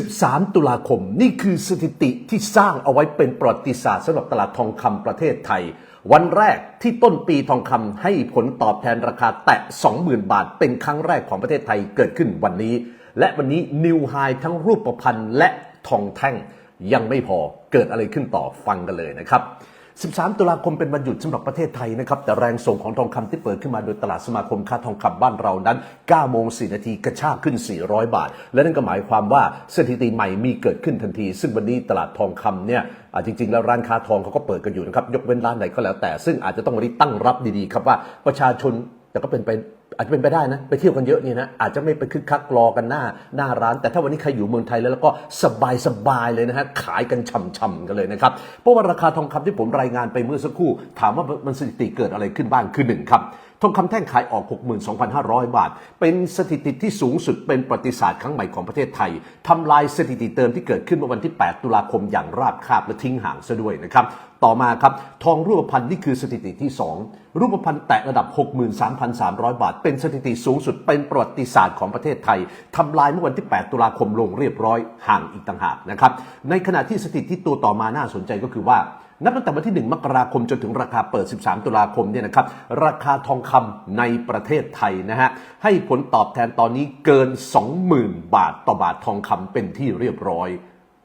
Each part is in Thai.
13 ตุลาคม นี่คือสถิติที่สร้างเอาไว้เป็นประวัติศาสตร์สำหรับตลาดทองคำประเทศไทย วันแรกที่ต้นปีทองคำให้ผลตอบแทนราคาแตะ 20,000 บาท เป็นครั้งแรกของประเทศไทยเกิดขึ้นวันนี้ และวันนี้นิวไฮทั้งรูปประพันธ์และทองแท่งยังไม่พอเกิดอะไรขึ้นต่อฟังกันเลยนะครับ 13 ตุลาคมเป็นวันหยุดสำหรับประเทศไทยนะครับ แต่แรงส่งของทองคำที่เปิดขึ้นมาโดยตลาดสมาคมค่าทองคำบ้านเรานั้น9โมง4นาทีกระชากขึ้น 400 บาท และนั่นก็หมายความว่าสถิติใหม่มีเกิดขึ้นทันที ซึ่งวันนี้ตลาดทองคำเนี่ยอ่าจริง ๆ แล้วร้านค้าทองเขาก็เปิดกันอยู่นะครับยกเว้นร้านไหนก็แล้วแต่ซึ่งอาจจะต้องรีบตั้งรับดีๆครับว่าประชาชนแต่ก็เป็นไป อาจจะเป็นไปได้นะ ไปเที่ยวกันเยอะนี่นะ อาจจะไม่ไปคึกคักรอกันหน้าหน้าร้าน แต่ถ้าวันนี้ใครอยู่เมืองไทยแล้วแล้วก็สบายสบายเลยนะฮะ ขายกันช่ำๆกันเลยนะครับ เพราะว่าราคาทองคำที่ผมรายงานไปเมื่อสักครู่ ถามว่ามันสถิติเกิดอะไรขึ้นบ้างคือหนึ่งครับ ทองคำแท่งขายออก 62,500 บาท เป็นสถิติที่สูงสุดเป็นประวัติศาสตร์ครั้งใหม่ของประเทศไทยทำลายสถิติเติมที่เกิดขึ้นเมื่อวันที่ 8 ตุลาคมอย่างราบคาบและทิ้งห่างซะด้วยนะครับต่อมาครับทองรูปพรรณนี่คือสถิติที่ 2 รูปพรรณแตะระดับ 63,300 บาท เป็นสถิติสูงสุดเป็นประวัติศาสตร์ของประเทศไทยทำลายเมื่อวันที่ 8 ตุลาคมลงเรียบร้อยห่างอีกต่างหากนะครับในขณะที่สถิติตัวต่อมาน่าสนใจก็คือว่า นับตั้งแต่วันที่ 1 มกราคมจนถึงราคาเปิด 13 ตุลาคมเนี่ยนะครับ ราคาทองคำในประเทศไทยนะฮะ ให้ผลตอบแทนตอนนี้เกิน 20,000 บาทต่อบาททองคำเป็นที่เรียบร้อย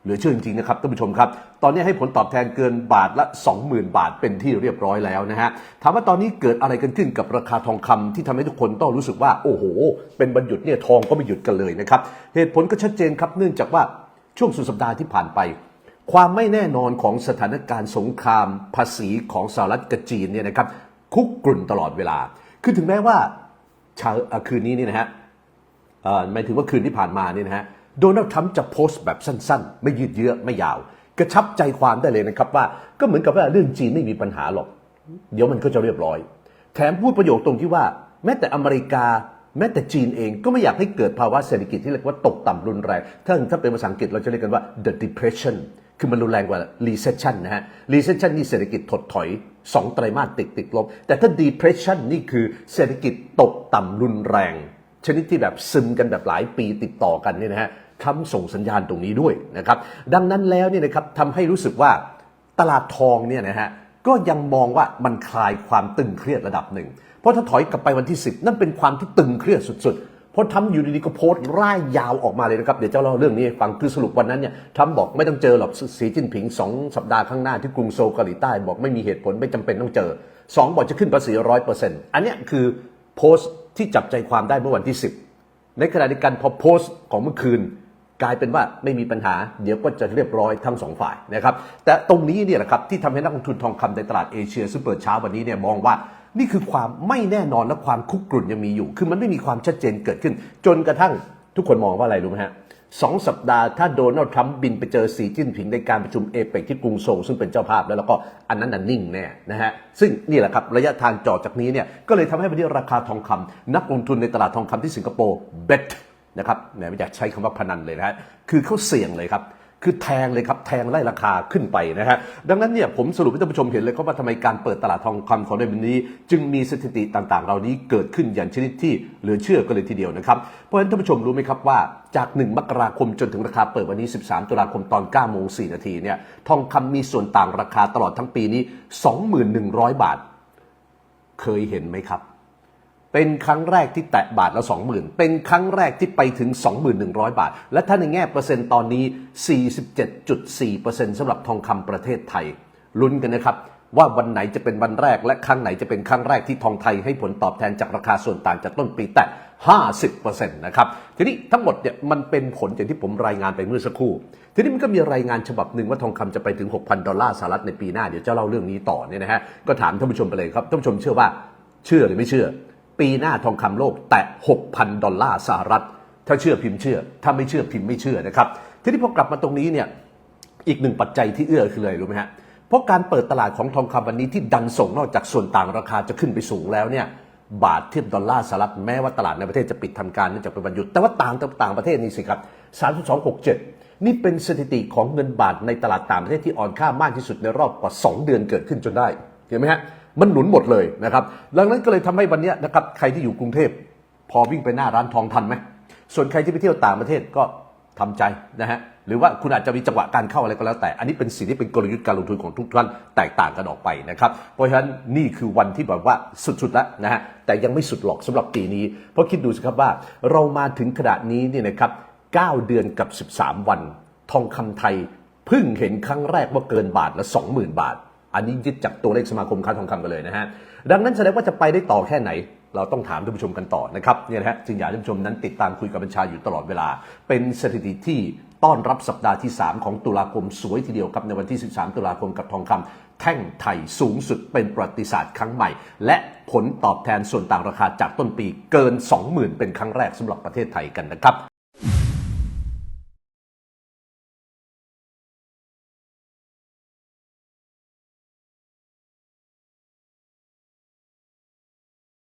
หลือเชื่อจริงๆนะครับท่านผู้ชมครับ ตอนนี้ให้ผลตอบแทนเกินบาทละ 20,000 บาทเป็นที่เรียบร้อยแล้วนะฮะถามว่าตอนนี้เกิดอะไรกันขึ้นกับราคาทองคำที่ทำให้ทุกคนต้องรู้สึกว่า โอ้โห เป็นวันหยุดเนี่ยทองก็ไม่หยุดกันเลยนะครับ เหตุผลก็ชัดเจนครับเนื่องจากว่าช่วงสุดสัปดาห์ที่ผ่านไป ความไม่แน่นอนของสถานการณ์สงครามภาษีของสหรัฐกับจีนเนี่ยนะครับคุกกรุ่นตลอดเวลา คือถึงแม้ว่าเช้าคืนนี้นี่นะฮะหมายถึงว่าคืนที่ผ่านมาเนี่ยนะฮะโดนัลด์ทรัมป์จะโพสต์แบบสั้นๆ ไม่ยืดเยื้อไม่ยาว กระชับใจความได้เลยนะครับว่าก็เหมือนกับว่าเรื่องจีนไม่มีปัญหาหรอก เดี๋ยวมันก็จะเรียบร้อย แถมพูดประโยคตรงที่ว่า แม้แต่อเมริกา แม้แต่จีนเองก็ไม่อยากให้เกิดภาวะเศรษฐกิจที่เรียกว่าตกต่ำรุนแรงถ้าถ้าเป็นภาษาอังกฤษเราจะเรียกกันว่า the depression คือมันรุนแรงกว่า recession นะฮะ recession นี่เศรษฐกิจถดถอย 2 ไตรมาสติดติดลบ แต่ถ้า depression นี่คือเศรษฐกิจตกต่ำรุนแรง ชนิดที่แบบซึมกันแบบหลายปีติดต่อกันเนี่ยนะฮะทำส่งสัญญาณตรงนี้ด้วยนะครับ ดังนั้นแล้วเนี่ยนะครับทำให้รู้สึกว่าตลาดทองเนี่ยนะฮะก็ยังมองว่ามันคลายความตึงเครียดระดับหนึ่ง เพราะถ้าถอยกลับไปวันที่ 10 นั่นเป็นความที่ตึงเครียดสุดๆ พราะทำอยู่ดีๆก็โพสต์ร่ายยาวออกมาเลยนะครับ เดี๋ยวจะเล่าเรื่องนี้ฟังคือสรุปวันนั้นเนี่ยทำบอกไม่ต้องเจอหรอกสีจิ้นผิง 2 สัปดาห์ข้างหน้าที่กรุงโซลเกาหลีใต้บอกไม่มีเหตุผลไม่จำเป็นต้องเจอ 2 บอกจะขึ้นภาษีร้อยเปอร์เซ็นต์อันนี้คือโพสต์ที่จับใจความได้เมื่อวันที่ 10 ในขณะเดียวกันพอโพสต์ของเมื่อคืนกลายเป็นว่าไม่มีปัญหา เดี๋ยวก็จะเรียบร้อยทั้งสองฝ่ายนะครับแต่ตรงนี้เนี่ยแหละครับที่ทำให้นักลงทุนทองคำในตลาดเอเชียซึ่งเปิดเช้าวันนี้เนี่ยมองว่า นี่คือความไม่แน่นอนและความคุกกรุ่นยังมีอยู่ คือมันไม่มีความชัดเจนเกิดขึ้น จนกระทั่งทุกคนมองว่าอะไรรู้ไหมฮะสองสัปดาห์ถ้าโดนัลด์ทรัมป์บินไปเจอสีจิ้นผิงในการประชุมเอเปกที่กรุงโซลซึ่งเป็นเจ้าภาพแล้วแล้วก็อันนั้นน่ะนิ่งแน่นะฮะซึ่งนี่แหละครับระยะทางจอดจากนี้เนี่ยก็เลยทำให้วันนี้ราคาทองคำนักลงทุนในตลาดทองคำที่สิงคโปร์เบ t นะครับแหมไม่อยากใช้คำว่าพนันเลยนะฮะคือเขาเสี่ยงเลยครับ คือแทงเลยครับแทงไล่ราคาขึ้นไปนะฮะดังนั้นเนี่ยผมสรุปให้ท่านผู้ชมเห็นเลยครับว่าทำไมการเปิดตลาดทองคำของในวันนี้ จึงมีสถิติต่างๆ เหล่านี้เกิดขึ้นอย่างชนิดที่เหลือเชื่อกันเลยทีเดียวนะครับเพราะฉะนั้นท่านผู้ชมรู้ไหมครับว่าจาก 1 มกราคมจนถึงราคาเปิดวันนี้ 13 ตุลาคมตอน 9 โมง 4 นาทีเนี่ยทองคำมีส่วนต่างราคาตลอดทั้งปีนี้ 21,100 บาท เคยเห็นไหมครับ เป็นครั้งแรกที่แตะบาทละ20,000 เป็นครั้งแรกที่ไปถึง 2,100 บาท และถ้าในแง่เปอร์เซ็นต์ตอนนี้ 47.4%สำหรับทองคำประเทศไทย ลุ้นกันนะครับว่าวันไหนจะเป็นวันแรกและครั้งไหนจะเป็นครั้งแรกที่ทองไทยให้ผลตอบแทนจากราคาส่วนต่างจากต้นปีแตะ50%นะครับ ทีนี้ทั้งหมดเนี่ยมันเป็นผลอย่างที่ผมรายงานไปเมื่อสักครู่ ทีนี้มันก็มีรายงานฉบับหนึ่งว่าทองคำจะไปถึง 6,000 ดอลลาร์สหรัฐในปีหน้า เดี๋ยวจะเล่าเรื่องนี้ต่อเนี่ยนะฮะ ก็ถามท่านผู้ชมไปเลยครับ ท่านผู้ชมเชื่อว่าเชื่อหรือไม่เชื่อ ปีหน้าทองคำโลกแตะ 6,000 ดอลลาร์สหรัฐ ถ้าเชื่อพิมพ์เชื่อ ถ้าไม่เชื่อพิมพ์ไม่เชื่อนะครับ ทีนี้พอกลับมาตรงนี้เนี่ย อีกหนึ่งปัจจัยที่เอื้อคืออะไรรู้ไหมฮะ เพราะการเปิดตลาดของทองคำวันนี้ที่ดันส่งนอกจากส่วนต่างราคาจะขึ้นไปสูงแล้วเนี่ย บาทเทียบดอลลาร์สหรัฐแม้ว่าตลาดในประเทศจะปิดทำการเนื่องจากเป็นวันหยุด แต่ว่าต่างต่างประเทศนี่สิครับ3267นี่เป็นสถิติของเงินบาทในตลาดต่างประเทศที่อ่อนค่ามากที่สุดในรอบกว่า 2 เดือนเกิดขึ้นจนได้ เห็นไหมฮะ มันหนุนหมดเลยนะครับดังนั้นก็เลยทำให้วันนี้นะครับใครที่อยู่กรุงเทพ พอวิ่งไปหน้าร้านทองทันไหมส่วนใครที่ไปเที่ยวต่างประเทศก็ทำใจนะฮะหรือว่าคุณอาจจะมีจังหวะการเข้าอะไรก็แล้วแต่ อันนี้เป็นสิ่งที่เป็นกลยุทธ์การลงทุนของทุกท่านแตกต่างกันออกไปนะครับ เพราะฉะนั้นนี่คือวันที่แบบว่าสุดๆแล้วนะฮะแต่ยังไม่สุดหรอกสำหรับปีนี้ เพราะคิดดูสิครับว่าเรามาถึงขนาดนี้เนี่ยนะครับ9เดือนกับ 13 วัน ทองคำไทยเพิ่งเห็นครั้งแรกว่าเกินบาทละ20,000 บาท อันนี้ยึดจากตัวเลขสมาคมค้าทองคำกันเลยนะฮะ ดังนั้นแสดงว่าจะไปได้ต่อแค่ไหน เราต้องถามท่านผู้ชมกันต่อนะครับเนี่ยนะฮะจึงอยากให้ท่านผู้ชมนั้นติดตามคุยกับบัญชาอยู่ตลอดเวลา เป็นสถิติที่ต้อนรับสัปดาห์ที่ 3 ของตุลาคมสวยทีเดียวครับในวันที่ 13 ตุลาคมกับทองคำแท่งไทยสูงสุดเป็นประวัติศาสตร์ครั้งใหม่ และผลตอบแทนส่วนต่างราคาจากต้นปีเกิน 20,000 เป็นครั้งแรกสำหรับประเทศไทยกันนะครับ